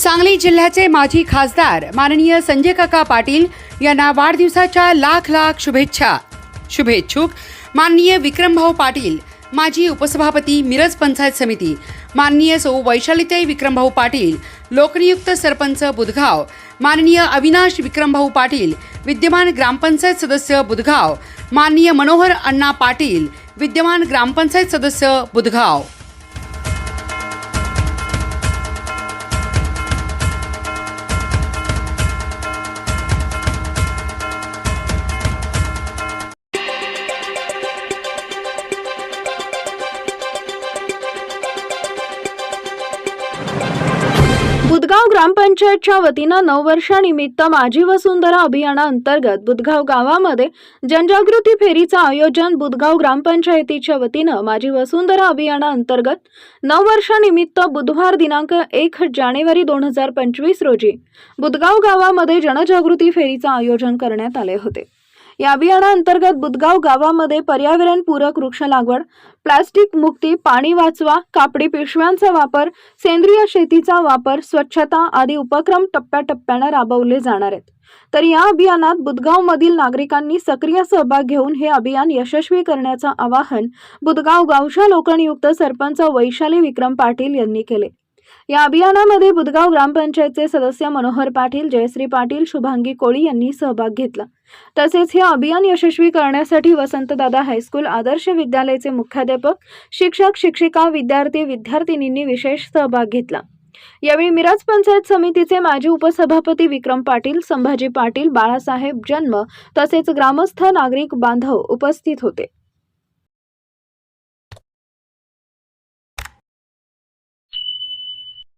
सांगली जिल्ह्याचे माजी खासदार माननीय संजय काका पाटील यांना वाढदिवसाच्या लाख लाख शुभेच्छा. शुभेच्छुक माननीय विक्रमभाऊ पाटील माजी उपसभापती मिरज पंचायत समिती माननीय सौ वैशालीताई विक्रमभाऊ पाटील लोकनियुक्त सरपंच बुधगाव माननीय अविनाश विक्रमभाऊ पाटील विद्यमान ग्रामपंचायत सदस्य बुधगाव माननीय मनोहर अण्णा पाटील विद्यमान ग्रामपंचायत सदस्य बुधगाव. बुदगाव ग्रामपंचायतच्या वतीनं नववर्षानिमित्त माझी वसुंधरा अभियानाअंतर्गत बुदगाव गावामध्ये जनजागृती फेरीचं आयोजन बुदगाव ग्रामपंचायतीच्या वतीनं माझी वसुंधरा अभियानाअंतर्गत नववर्षानिमित्त बुधवार दिनांक एक जानेवारी दोन हजार पंचवीस रोजी बुदगाव गावामध्ये जनजागृती फेरीचं आयोजन करण्यात आले होते. या अभियानाअंतर्गत बुदगाव गावामध्ये पर्यावरणपूरक वृक्ष लागवड प्लास्टिक मुक्ती पाणी वाचवा कापडी पिशव्यांचा वापर सेंद्रिय शेतीचा वापर स्वच्छता आदी उपक्रम टप्प्याटप्प्यानं राबवले जाणार आहेत. तर या अभियानात बुदगाव मधील नागरिकांनी सक्रिय सहभाग घेऊन हे अभियान यशस्वी करण्याचं आवाहन बुदगाव गावच्या लोकनियुक्त सरपंच वैशाली विक्रम पाटील यांनी केले. या अभियानामध्ये बुदगाव ग्रामपंचायतचे सदस्य मनोहर पाटील जयश्री पाटील शुभांगी कोळी यांनी सहभाग घेतला. तसेच हे अभियान यशस्वी करण्यासाठी वसंतदादा हायस्कूल आदर्श विद्यालयाचे मुख्याध्यापक शिक्षक शिक्षिका विद्यार्थी विद्यार्थिनींनी विशेष सहभाग घेतला. यावेळी मिराज पंचायत समितीचे माजी उपसभापती विक्रम पाटील संभाजी पाटील बाळासाहेब जन्म तसेच ग्रामस्थ नागरिक बांधव उपस्थित होते.